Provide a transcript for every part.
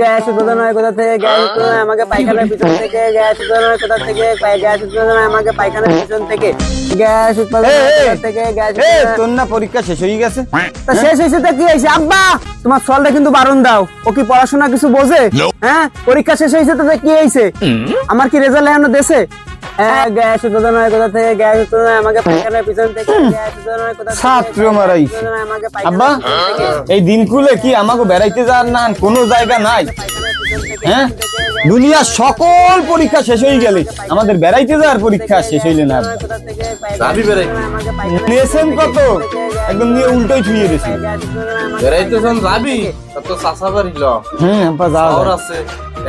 Gas উৎপাদন হয় কোথা থেকে গ্যাস উৎপাদন হয় আমাকে পায়খানার পিছন থেকে গ্যাস উৎপাদন হয় কোথা থেকে গ্যাস উৎপাদন হয় আমাকে পায়খানার পিছন থেকে। গ্যাস উৎপাদন থেকে গ্যাস তোর না পরীক্ষা শেষ হয়ে গেছে? তা শেষ হয়েছে তো কি হয়েছে? আব্বা তোমার সলটা কিন্তু বারণ দাও। ও কি পড়াশোনা কিছু বোঝে? হ্যাঁ? পরীক্ষা শেষ হয়েছে তো কি হয়েছে? আমার কি রেজাল্ট এখনও দেশে গ্যাস উৎপাদন হয় কোথা থেকে গ্যাস উৎপাদন হয় আমাকে পায়খানার পিছন থেকে গ্যাস উৎপাদন হয় কোথা ছাত্র মারাই। উৎপাদন হয় আমাকে পায়খানার আব্বা এই দিনগুলো কি আমাকে বেড়াইতে যাওয়ার না? কোনো জায়গা নাই। হ্যাঁ? দুনিয়ার সকল পরীক্ষা শেষ হয়ে গেলে আমাদের বেড়াইতে যাওয়ার পরীক্ষা শেষ হইলে না। নিয়েছেন কত? একদম নিয়ে উল্টোই ছুঁয়ে দিয়েছে গ্যাস উৎপাদন হয় আমাকে বেড়াইতে যখন যাবি তো চাষা বাড়ি হ্যাঁ আব্বা যাও শহর আছে।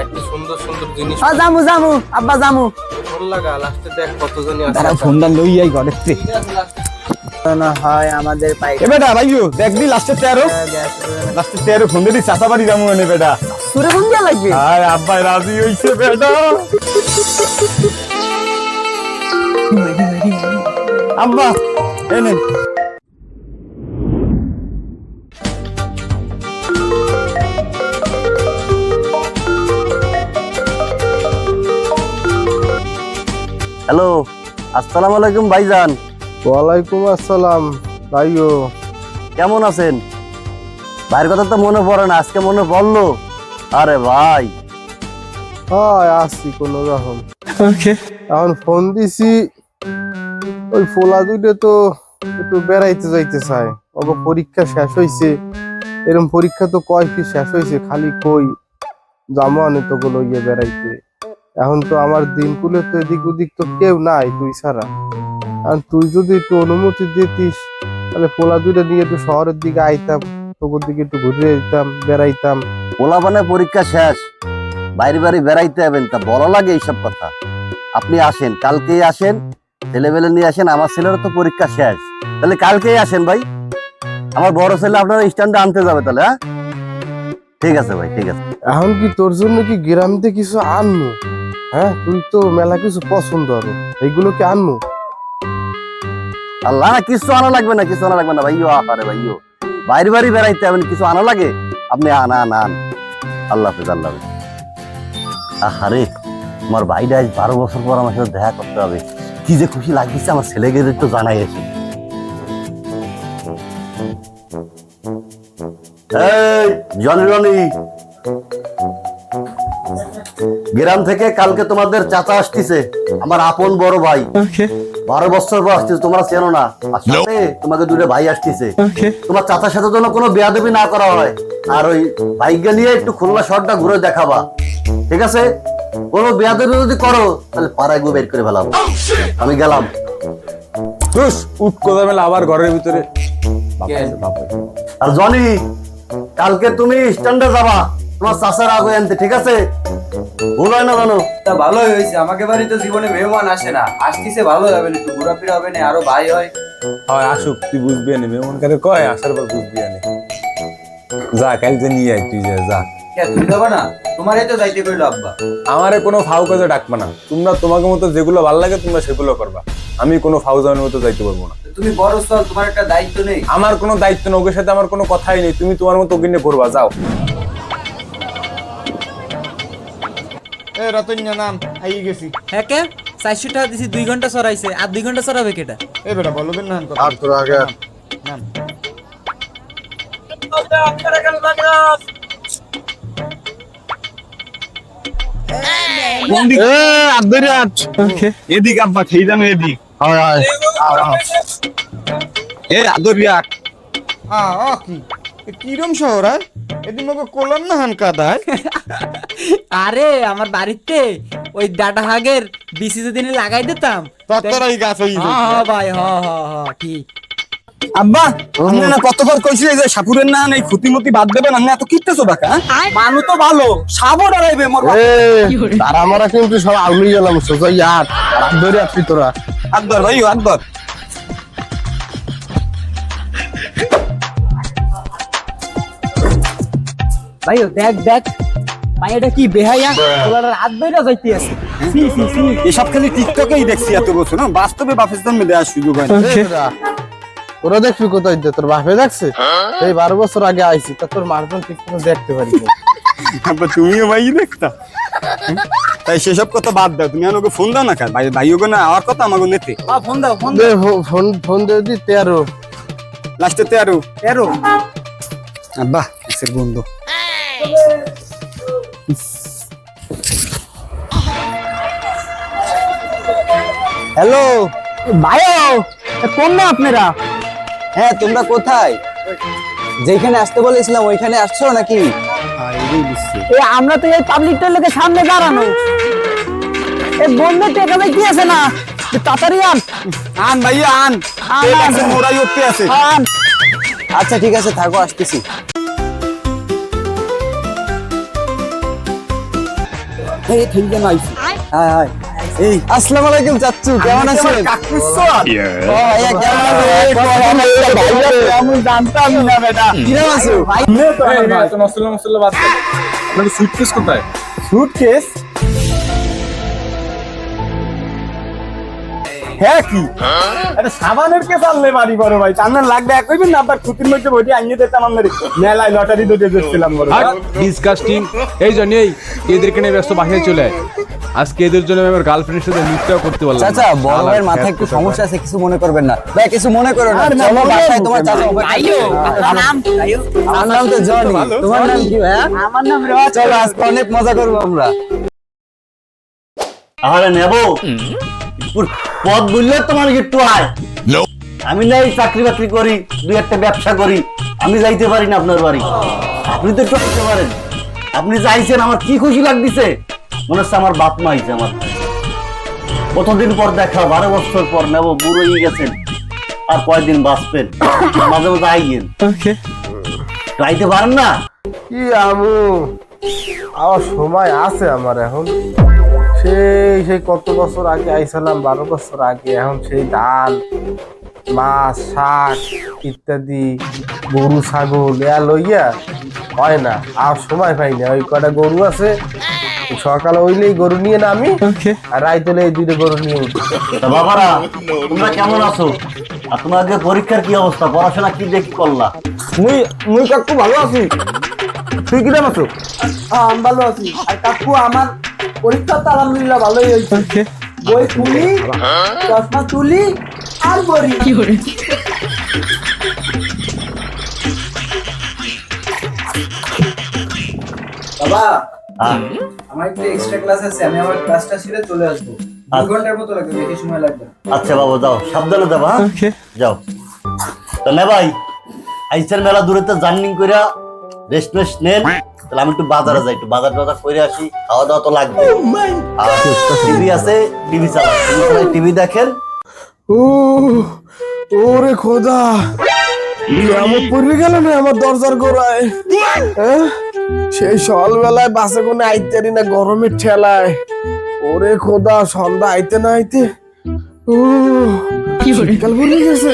একটি সুন্দর সুন্দর জিনিস। জামু জামু আব্বা জামু ফোনটা লই ঘরে। হয় আমাদের এ বেটা ভাইও দেখবি লাস্টে তেরো। গ্যাস উৎপাদন লাস্টে তেরো ফোন চাষা বাড়ি যাব এনে বেটা। সুরে কোন দিয়া লাগবে? আর আব্বাই রাজি হইছে বেটা। আব্বা এনে। আসসালামু আলাইকুম ভাইজান। ওয়ালাইকুম আসসালাম ভাইও। কেমন আছেন? ভাইয়ের কথা তো মনে পড়ে না আজকে মনে পড়ল। আরে ভাই। হয় আসছি কোনো রকম। এখন ফোন দিছি ওই ফোলা দুইটা তো একটু বেড়াইতে যাইতে চায়। ওগো পরীক্ষা শেষ হইছে এরকম পরীক্ষা তো কয় কি শেষ হইছে খালি কই জামা আনে তো গুলো ইয়ে বেড়াইতে। এখন তো আমার দিন কুলে তো এদিক ওদিক তো কেউ নাই তুই ছাড়া। আর তুই যদি একটু অনুমতি দিতিস তাহলে পোলা দুইটা নিয়ে একটু শহরের দিকে আইতাম তোর দিকে একটু ঘুরে যেতাম বেড়াইতাম। পোলাপানের পরীক্ষা শেষ। বাইরে বাইরে বেড়াইতে যাবেন তা বলা লাগে এইসব কথা। আপনি আসেন কালকেই আসেন ছেলেবেলে নিয়ে আসেন আমার ছেলেরও তো পরীক্ষা শেষ। তাহলে কালকেই আসেন ভাই। আমার বড় ছেলে আপনার স্ট্যান্ডে আনতে যাবে তাহলে হ্যাঁ? ঠিক আছে ভাই ঠিক আছে। এখন কি তোর জন্য কি গ্রামতে কিছু আনমু হ্যাঁ তুই তো মেলা কিছু পছন্দ হবে। এইগুলো কি আনব আল্লাহ, কিছু আনা লাগবে না, কিছু আনা লাগবে না ভাইও আপারে ভাইও। বাইরে বাড়ি বেড়াইতে যাবেন কিছু আনা লাগে? আপনি আন আন আন। আল্লাহ হাফিজ, আল্লাহ আরে আমার ভাইটা আজ বারো বছর পর আমার সাথে দেখা করতে হবে। কি যে খুশি লাগতেছে, আমার ছেলেকে একটু জানাই আছে জনি গ্রাম থেকে কালকে তোমাদের চাচা আসতেছে আমার আপন বড় ভাই। বারো বছর পর আসতেছে তোমরা চেনো না। আর সাথে তোমাকে দুটো ভাই আসতেছে। তোমার চাচার সাথে যেন কোনো বেয়াদবি না করা হয়। আর ওই বাইককে নিয়ে একটু খুলনা শহরটা ঘুরে দেখাবা। ঠিক আছে? কোনো বেয়াদবি যদি করো তাহলে পাড়ায় গো বের করে ফেলাবো। আমি গেলাম। মেলা আবার ঘরের ভিতরে। আর জনি কালকে তুমি স্ট্যান্ডে যাবা। তোমার চাচার আগে আনতে ঠিক আছে? ভুল হয় না জানো? তা ভালোই হয়েছে। আমাকে বাড়ি তো জীবনে মেহমান আসে না। আসতিছে ভালো হবে না একটু ঘোরাফেরা হবে না আরও ভাই হয়। হয় আসুক তুই বুঝবি আনি। মেমন কারে কয়? আসার পর বুঝবি আনি। যা কালকে নিয়ে আয় তুই যা যা। তুমি যাবে না? তোমারই তো যাইতে কইলো আব্বা। আমারে কোনো ফাউ কাজে ডাকবা না। তোমরা তোমাকে মতো যেগুলো ভালো লাগে তোমরা সেগুলো করবা। আমি কোনো ফাউ জামের মতো যাইতে পারব না। তুমি বড় স্থল তোমার একটা দায়িত্ব নেই। আমার কোনো দায়িত্ব নেই ওকে সাথে আমার কোনো কথাই নেই। তুমি তোমার মতো ওকে নিয়ে করবা যাও। এ রতন্য নাম আই গেছি। হ্যাঁ কে চারশো টাকা দিছি দুই ঘণ্টা সরাইছে আর দুই ঘণ্টা সরাবে কেটা? এ বেটা বলো দিন না কথা আর তোর আগে। নাম এদিক আব্বা খেয়ে জানো এদিক। হয় হয়। এ আ কি? কিরম শহর হয়? এদিন মগে কোলাম না হান কাদায়? আরে আমার বাড়িতে ওই ডাটা হাগের বিসি যদি লাগাই দিতাম তত্তরাই গাছ হই হ্যাঁ হ্যাঁ ভাই হ্যাঁ হ্যাঁ হ্যাঁ ঠিক আব্বা আপনি না কতবার কইছিলে যে সাপুরের না এই খুতিমতি বাদ দেবেন আপনি এত কিটতেছো বাকা মানু তো ভালো সাবো ডরাইবে মোর তারা আমরা কিন্তু সব আউলি গেলাম সোজা ইয়ার। রাত ধরে আসছি তোরা। আকবর ভাই আকবর ভাই দেখ দেখ। ভাই এটা কি বেহাইয়া তোলার হাত বেরা যাইতে আছে। সি সি সি এসব খালি টিকটকেই দেখছি এত বছর না বাস্তবে বাপের জন্মে দেওয়ার সুযোগ হয় না। তোরা দেখবি কোথায় তোর বাপে দেখছে? এই বারো বছর আগে আইছি তা তোর মারজন ঠিক দেখতে পারি তুমিও ভাই দেখতা? তাই সেসব কথা বাদ দাও তুমি আমাকে ফোন দাও না কেন? ভাই ভাই ওকে না আমার কথা আমাকে নেতে। ফোন দাও ফোন দে ফোন ফোন দে দি তেরো লাস্টে তেরো তেরো। আব্বা কিসের বন্ধু হ্যালো ভাইও কোন না আপনারা? হ্যাঁ তোমরা কোথায়? যেখানে আসতে বলেছিলাম ওইখানে আসছো নাকি? এ আমরা তো এই পাবলিক টয়লেটের সামনে দাঁড়ানো। এ বন্ধু টেকা ভাই কি আছে না? তাড়াতাড়ি আন। আন ভাইয়া আন। আন, আছে, মোড়াই উঠতে আছে। আন। আচ্ছা ঠিক আছে থাকো আসতেছি। এই আইছি? হ্যাঁ হ্যাঁ আসসালামু আলাইকুম চাচ্চু। কেমন আছেন? আছেন? আমি জানতাম না বেটা। কিরম আছো বাদ আপনার সুটকেস কোথায়? সুটকেস হ্যাঁ কি? এটা সাবানের কেস আনলে বাড়ি বড় ভাই। টান্নার লাগবে এক না আবার খুতির মধ্যে বইটি আনিয়ে দিতাম আমার মেলায় লটারি দুটো দিচ্ছিলাম বড় ডিসকাস্টিং এই জন্যই এদেরকে নিয়ে ব্যস্ত বাসায় চলে আয়। আজকে এদের জন্য আমি আমার গার্লফ্রেন্ডের সাথে মিটটাও করতে পারলাম। চাচা বড় ভাইয়ের মাথায় একটু সমস্যা আছে কিছু মনে করবেন না। ভাই কিছু মনে করো না। চলো বাসায় তোমার চাচা আমার নাম তো জনি। তোমার নাম কি ভাইয়া আমার নাম রাজ। চলো আজকে অনেক মজা করব আমরা। তাহলে নেব? পথ বুঝলে তোমার একটু আয়। আমি নাই চাকরি বাকরি করি দুই একটা ব্যবসা করি আমি যাইতে পারি না আপনার বাড়ি। আপনি তো একটু আসতে পারেন। আপনি চাইছেন আমার কি খুশি লাগতেছে? মনে হচ্ছে আমার বাপ মা আইছে আমার। কতদিন পর দেখা বারো বছর পর নেব বুড়ো হয়ে গেছেন। আর কয়দিন বাঁচবেন? মাঝে মাঝে আইয়েন। আইতে পারেন না? কি আমু? আমার সময় আছে আমার এখন। সেই সেই কত বছর আগে আইছিলাম বারো বছর আগে। এখন সেই ধান মাছ শাক ইত্যাদি গরু ছাগল এয়া লইয়া হয় না। আর সময় পাই না। ওই কটা গরু আছে সকালে ওইলেই গরু নিয়ে নামি আর রাইত হলে এই দুটো গরু নিয়ে বাবারা তোমরা কেমন আছো? আর তোমাদের পরীক্ষার কি অবস্থা? পড়াশোনা কি দেখি করলা? মুই মুই কাকু ভালো আছি। তুই কিরম আছো? আমি ভালো আছি। আর কাকু আমার পরীক্ষা তো আলহামদুলিল্লাহ ভালোই হয়েছে। বই তুলি চশমা তুলি আর বড়ি বাবা হ্যাঁ আমার একটু এক্সট্রা ক্লাস আছে আমি আমার ক্লাসটা ছেড়ে চলে আসব। দু আচ্ছা। ঘণ্টার মতো লাগবে বেশি সময় লাগবে আচ্ছা বাবা যাও। সাবধানে যাবা হ্যাঁ? যাও। তো নে ভাই আইসের মেলা দূরেতে জার্নিং কইরা রেস্ট রেস্ট নেন তাহলে আমি একটু বাজারে যাই একটু বাজার টাজার করে আসি খাওয়া দাওয়া তো লাগবে আর টিভি আছে টিভি চালাই টিভি দেখেন। ও ওরে খোদা! আমার পড়ে গেল না আমার দরজার গোড়ায়? হ্যাঁ? সেই সকালবেলায় বাসে কোনো আইতারি না গরমের ঠেলায়। ওরে খোদা সন্ধ্যা আইতে না আইতে। ও পড়ে গেছে।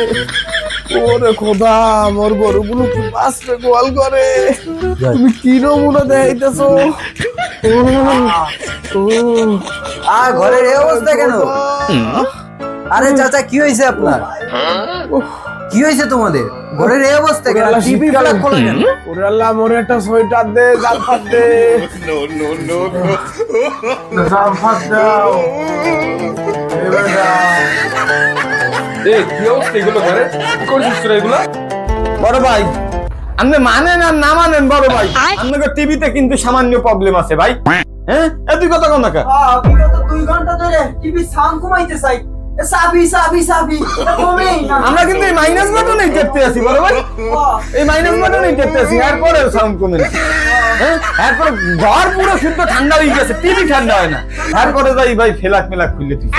ওরে খোদা আমার গরুগুলো কি বাঁচবে গোয়াল করে তুমি কি নমুনা দেখাইতেছো আ ঘরের এই অবস্থা কেন আরে চাচা কি হয়েছে আপনার কি হয়েছে তোমাদের ঘরের এই অবস্থা কেন টিভি শীতকালে- খোলা কেন ওরে আল্লাহ মোরে একটা সোয়েটার দে জালফাত দে জালফাত দাও এবার দাও। এই কি অবস্থা? এগুলো ঘরে? কি করছিস তোরা এগুলো? বড় ভাই আপনি মানেন আর না মানেন বড় ভাই? আপনাকে টিভিতে কিন্তু সামান্য প্রবলেম আছে ভাই। হ্যাঁ? এ তুই কথা কোন? না বিগত দুই ঘণ্টা ধরে টিভি সাউন্ড কমাইতে চাই। সাবি সাবি সাবি এটা কমেই না। আমরা কিন্তু এই মাইনাস বাটনেই টেপতে আছি বড় ভাই। এই মাইনাস বাটনেই টেপতে আছি এরপরে সাউন্ড কমে না হ্যাঁ? এরপরে ঘর পুরো শুদ্ধ ঠান্ডা হয়ে গেছে টিভি ঠান্ডা হয় না। এরপরে যাই ভাই ফেলাক মেলাক খুললে তুই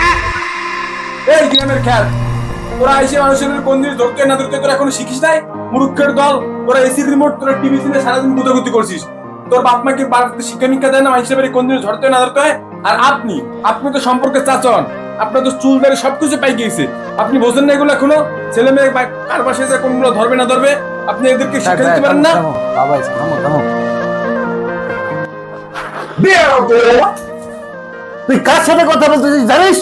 এই গ্রামের তোরা এসে মানুষের কোন জিনিস ধরতে না ধরতে তোরা এখনও শিখিস নাই? মুরুক্ষের দল তোরা রিমোট তোরা টিভি সিনে সারাদিন গুতাগুতি করছিস। তোর বাপ মাকে বাড়িতে শিক্ষা মিক্ষা দেয় না মানুষের বাড়ি কোন জিনিস ধরতে না ধরতে হয়? আর আপনি আপনি তো সম্পর্কে চাচন আপনার তো চুল দাঁড়িয়ে সবকিছু পাই গিয়েছে। আপনি বোঝেন না এগুলো এখনও? ছেলে মেয়ে কার পাশে যে কোনগুলো ধরবে না ধরবে? আপনি এদেরকে শিক্ষা দিতে পারেন না? বাবা থামো থামো। তুই কার সাথে কথা বলতেছিস জানিস?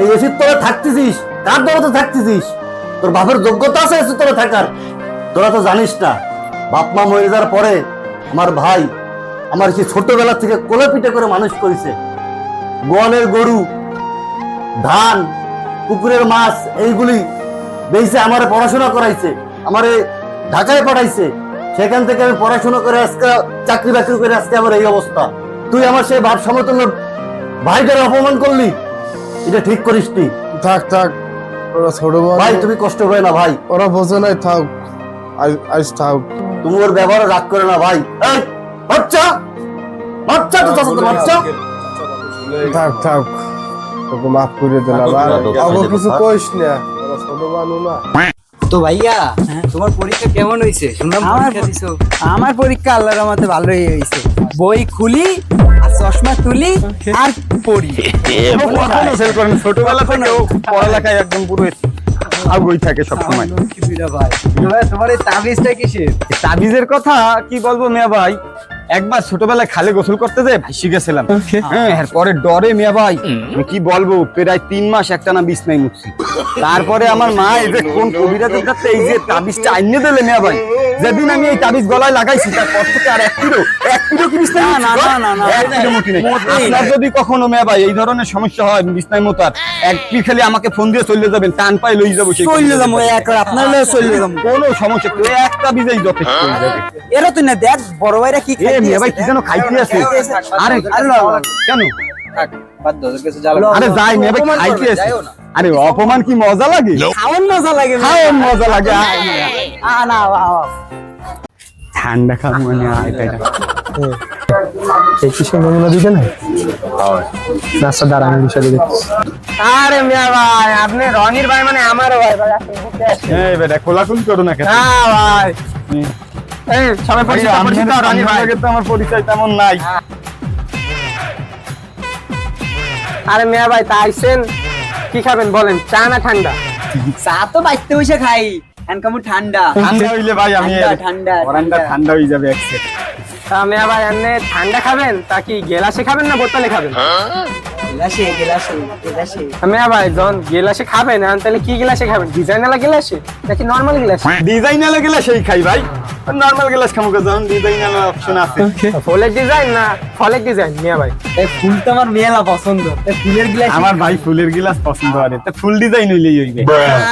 এই এসির তোরা থাকতেছিস কার দরতে থাকতেছিস। তোর বাপের যোগ্যতা আছে এসির তোরা থাকার। তোরা তো জানিস না, বাপ মা মরে যাওয়ার পরে আমার ভাই আমার সেই ছোটবেলা থেকে কোলে পিঠে করে মানুষ করেছে। গোয়ালের গরু, ধান পুকুরের মাছ, এইগুলি বেঁচে আমার পড়াশোনা করাইছে, আমারে ঢাকায় পাঠাইছে। সেখান থেকে আমি পড়াশোনা করে আজকে চাকরি বাকরি করে আজকে আমার এই অবস্থা। তুই আমার সেই বাপ সমতুল্য ভাইটার অপমান করলি এটা ঠিক করিসনি থাক থাক ওরা ছোট ভাই তুমি কষ্ট হবে না ভাই। ওরা বোঝে নাই থাক আজ থাক। তুমি ওর ব্যবহার রাগ করে না ভাই। এই, বাচ্চা! বাচ্চা তো চাচাতো বাচ্চা! থাক থাক তোকে মাফ করে দিলাম। আর আগে কিছু কইস না ওরা ছোট মানুষ না। তো ভাইয়া তোমার পরীক্ষা কেমন হয়েছে শুনলাম আমার পরীক্ষা দিছো। আমার পরীক্ষা আল্লাহর রহমতে ভালোই হয়েছে বই খুলি চশমা তুলি আর পড়ি। কখনো ফেল করেন। ছোটবেলা থেকে ও পড়ালেখায় একদম পুরো আগুই থাকে সবসময়। ভাই। ভাই, তোমার এই তাবিজটা কিসের? তাবিজের কথা কি বলব মিয়া ভাই? একবার ছোটবেলায় খালে গোসল করতে যে ভাসি গেছিলাম। হ্যাঁ এরপরে ডরে মিয়া ভাই কি বলব প্রায় তিন মাস একটা না বিছনায় মুখছি তারপরে আমার মা এই যে কোন কবিরাজের কাছে এই যে তাবিজটা আইনে দিলে মিয়া ভাই। যেদিন আমি এই তাবিজ গলায় লাগাইছি তারপর থেকে আর এক কিলো এক কিলো কি বিছনায় না, না, না, না, এক কিলো মুখি নাই। আপনার যদি কখনো মিয়া ভাই এই ধরনের সমস্যা হয় বিছনায় মোতার এক পি খালি আমাকে ফোন দিয়ে চলে যাবেন টান পাই লই যাব চলে যাব এক আপনার লয়ে চলে যাব। কোনো সমস্যা একটা বীজেই যথেষ্ট হয়ে যাবে। এরা তুই না দেখ বড় ভাইরা কি এ মিয়া ভাই কি যেন খাইতে আছে? আরে কেন? বাধ্য ওদের কাছে জ্বালা আরে যাই মিয়া ভাই খাইতে আছে? আরে অপমান কি মজা লাগে? খাওয়ান মজা লাগে মজা না। ঠান্ডা খাব মানে এটা এটা এই কি নমুনা দিতে না রাস্তা দাঁড়ানোর বিষয় দেখছি। আরে মিয়া ভাই আপনি রনির ভাই মানে আমারও ভাই ভাই আপনি এই বেটা কোলাকুলি করো না কেন? হ্যাঁ ভাই। সবাই পরিচিত আপনার- পরিচিত রনির আপনার ভাই। তো আমার পরিচয় তেমন নাই। আরে মিয়া ভাই তা আইছেন? কি খাবেন বলেন? চা না ঠান্ডা? চা তো বাইতে বসে খাই। এনকামু ঠান্ডা। ঠান্ডা হইলে ভাই আমি ঠান্ডা, ঠান্ডা, ঠান্ডা। হয়ে যাবে একসে তা মিয়া ভাই আপনি ঠান্ডা খাবেন? তা কি গেলাসে খাবেন না বোতলে খাবেন? গেলাসে গেলাসে গেলাসে। মিয়া ভাই গেলাসে খাবেন তাহলে কি গেলাসে খাবেন ডিজাইনালা গেলাসে নাকি নর্মাল গেলাসে? ডিজাইন আলা গেলে খাই ভাই। নর্মাল গ্লাস খামো যখন ডিজাইন আলা অপশন আছে। ফুলের ডিজাইন না? ফলের ডিজাইন মিয়া ভাই। এই ফুল তো আমার মেলা পছন্দ। এই ফুলের গিলাস আমার ভাই ফুলের গিলাস পছন্দ করে। তা ফুল ডিজাইন হইলেই হইবে।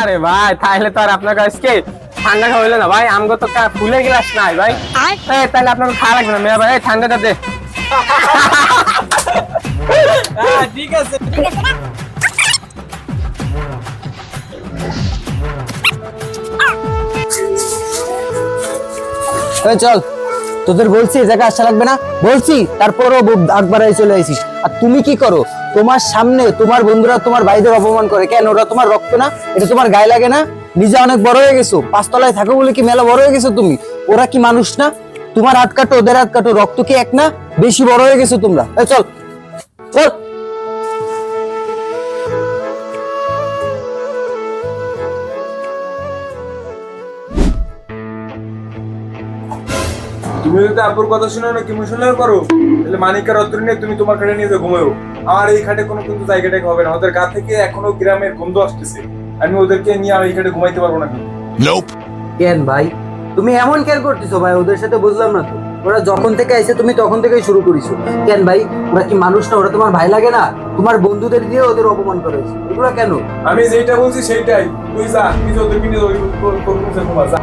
আরে ভাই তাহলে তো আর আপনার কাছে ঠান্ডা খাওয়া হইল না ভাই। আমগো তো ফুলের গ্লাস নাই ভাই। তাহলে আপনার খাওয়া লাগবে না মিয়া ভাই। ঠান্ডাটা দে। ঠিক আছে। চল, তোদের বলছি এই জায়গায় আসা লাগবে না। বলছি, তারপরও আকবারাই চলে আইছিস আর তুমি কি করো? তোমার সামনে তোমার বন্ধুরা তোমার ভাইদের অপমান করে। কেন, ওরা তোমার রক্ত না? এটা তোমার গায়ে লাগে না? নিজে অনেক বড় হয়ে গেছো। পাঁচতলায় থাকো বলে কি মেলা বড় হয়ে গেছো তুমি? ওরা কি মানুষ না? তোমার হাত কাটো ওদের হাত কাটো রক্ত কি এক না? বেশি বড় হয়ে গেছো তোমরা। চল চল তুমি যদি আপুর কথা শুনে না ইমোশনাল করো তাহলে মানিকার অত্র নিয়ে তুমি তোমার খাটে নিয়ে ঘুমাও আমার এই খাটে কোনো কিন্তু জায়গাটাকে হবে না। ওদের গা থেকে এখনও গ্রামের গন্ধ আসতেছে। আমি ওদেরকে নিয়ে আর এই খাটে ঘুমাইতে পারব না। কেন ভাই? তুমি এমন কেন করতেছো ভাই? ওদের সাথে বুঝলাম না তো। ওরা যখন থেকে আইছে তুমি তখন থেকেই শুরু করেছ। কেন ভাই? ওরা কি মানুষ না? ওরা তোমার ভাই লাগে না? তোমার বন্ধুদের দিয়ে ওদের অপমান করেছে এগুলো কেন? আমি যেটা বলছি সেইটাই। তুই যা তুই যে ওদেরকে নিয়ে যাও, ওই কোন- কোন যা।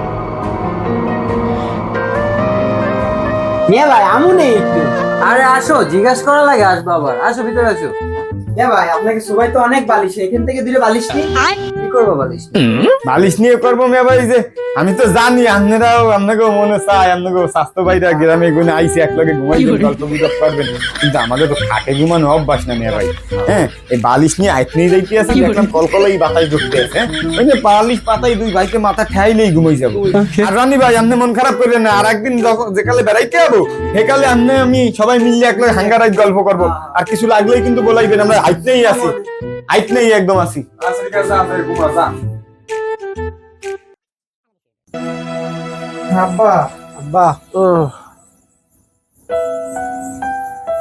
মিয়া ভাই আমু নেই একটু। আরে আসো জিজ্ঞাসা করা লাগে আসব আবার। আসো ভিতরে আসো। মিয়া ভাই আপনাকে সবাই তো অনেক বালিশ এখান থেকে দূরে বালিশ নেই। কি করব বলিস বালিশ নিয়ে করব মেয়ে ভাই যে আমি তো জানি আপনারাও আপনাকেও মনে চায় আপনাকেও স্বাস্থ্য ভাইরা গ্রামে গুনে আইসি এক লগে ঘুমাইবেন গল্প গুজব করবেন। কিন্তু আমাকে তো খাটে ঘুমানো অভ্যাস না মেয়ে ভাই। হ্যাঁ এই বালিশ নিয়ে আইত নিয়ে যাইতে আছে দেখলাম কলকলাই বাতাস ঢুকতে আছে হ্যাঁ? ওই যে বালিশ পাতাই দুই ভাইকে মাথা ঠাইলেই ঘুমাই যাব। আর রানি ভাই আপনি মন খারাপ করবেন না আর একদিন যখন যেকালে বেড়াইতে যাব সেকালে আপনি আমি সবাই মিললে এক লগে হাঙ্গারাইজ গল্প করব। আর কিছু লাগলেই কিন্তু বলাইবেন আমরা নেই আছি। নেই একদম আছি। আচ্ছা ঠিক আছে যা যা, ঘুমা যা আব্বা আব্বা।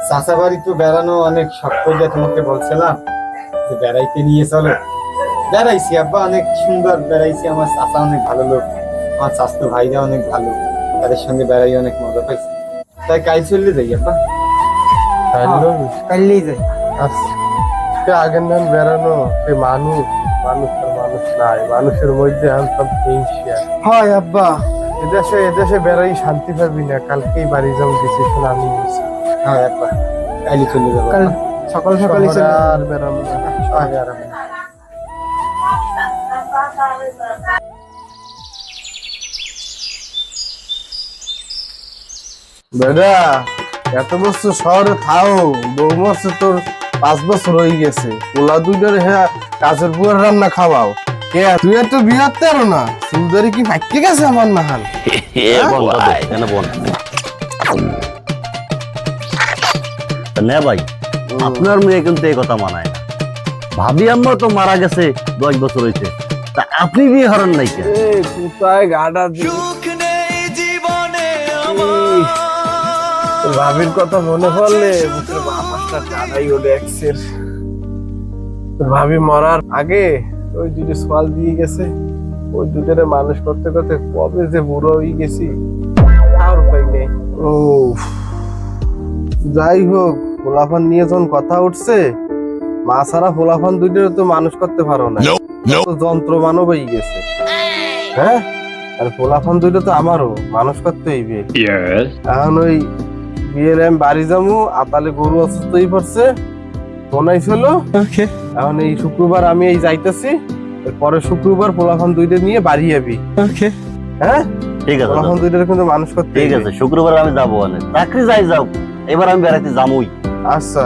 চাষা বাড়ি তো বেড়ানো অনেক শখ করে তোমাকে বলছিলাম যে বেড়াইতে নিয়ে চলো। বেড়াইছি আব্বা অনেক সুন্দর বেড়াইছি। আমার চাষা অনেক ভালো লোক আমার স্বাস্থ্য ভাইরা অনেক ভালো। তাদের সঙ্গে বেড়াই অনেক মজা পাইছি। তাই কাই চললে যাই আব্বা। হ্যালো কাইলেই যায় আচ্ছা সে আগের নাম বেড়ানো সে মানুষ মানুষ? আর মানুষ নাই মানুষের মধ্যে আনতাম হিংসা। হয় আব্বা। এদেশে এদেশে বেড়াই শান্তি পাবি না কালকেই বাড়ি ডিসিশন আমি নিয়েছি হ্যাঁ আব্বা। কাইলে চলে যাব। কাল সকাল চলে আর বেড়াবো না বেটা এত বছর শহরে থাও বউ মাসে তোর পাঁচ বছর হয়ে গেছে। পোলা দুইটার হ্যাঁ কাজের বুয়ার রান্না খাওয়াও। কে তুই না? সুন্দরী কি ফাইকে গেছে আমার নাহাল? না ভাই আপনার মেয়ে কিন্তু এই কথা মানায় না। ভাবি আম্মা তো মারা গেছে দশ বছর হয়েছে তা আপনি বিয়ে হারান নাই কেন? কোথায় গাডা ভাবির কথা মনে পড়লে ওঠে একসের ভাবি মরার আগে ওই দুটো সোয়াল দিয়ে গেছে। ওই দুটোরে মানুষ করতে করতে কবে যে বুড়ো হয়ে গেছি আর উপায় নেই। ও যাই হোক ফোলাফান নিয়ে যখন কথা উঠছে মা ছাড়া ফোলাফান দুইটারে তো মানুষ করতে পারো না। যন্ত্র মানব হয়ে গেছে। হ্যাঁ? আর ফোলাফান দুইটা তো আমারও মানুষ করতে হইবে এখন ওই বিয়ের আমি বাড়ি যাব আতালে গরু অসুস্থ পড়ছে। ফোনাই ছিল। এখন এই শুক্রবার আমি এই যাইতেছি। পরে শুক্রবার পোলাফান দুইটা নিয়ে বাড়ি যাবি। হ্যাঁ? ঠিক আছে। পোলাফান দুইটার কিন্তু মানুষ করতে ঠিক আছে শুক্রবার আমি যাব অনেক চাকরি যাই যাও। এবার আমি বেড়াতে যাবোই আচ্ছা।